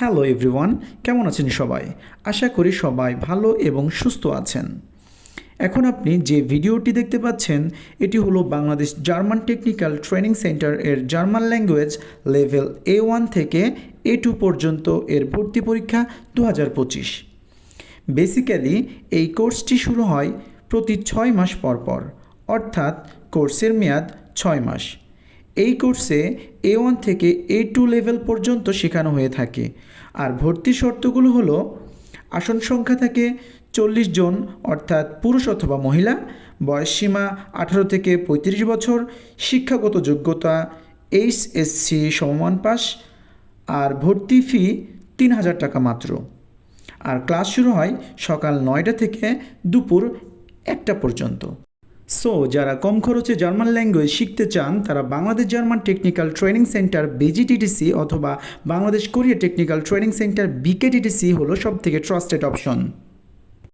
Hello everyone, কেমন আছেন সবাই? আশা করি সবাই ভালো এবং সুস্থ আছেন। এখন আপনি যে ভিডিওটি দেখতে পাচ্ছেন, এটি হলো Bangladesh German technical training centre এর German language level A one থেকে এ টু পর্যন্ত এর ভর্তি পরীক্ষা দু হাজার পঁচিশ। বেসিক্যালি এই কোর্সটি শুরু হয় প্রতি ছয় মাস পর পর, অর্থাৎ কোর্সের মেয়াদ ছয় মাস। এই কোর্সে এ ওয়ান থেকে এ টু লেভেল পর্যন্ত শেখানো হয়ে থাকে। আর ভর্তির শর্তগুলো হলো, আসন সংখ্যা থাকে চল্লিশ জন, অর্থাৎ পুরুষ অথবা মহিলা বয়সসীমা আঠারো থেকে পঁয়ত্রিশ বছর, শিক্ষাগত যোগ্যতা এইচএসসি সমমান পাস, আর ভর্তি ফি তিন হাজার টাকা মাত্র। আর ক্লাস শুরু হয় সকাল নয়টা থেকে দুপুর একটা পর্যন্ত। সো যারা কম খরচে জার্মান ল্যাঙ্গুয়েজ শিখতে চান, তারা Bangladesh German technical training centre BGTTC অথবা Bangladesh Korea technical training centre BKTTC হলো সব থেকে ট্রাস্টেড অপশন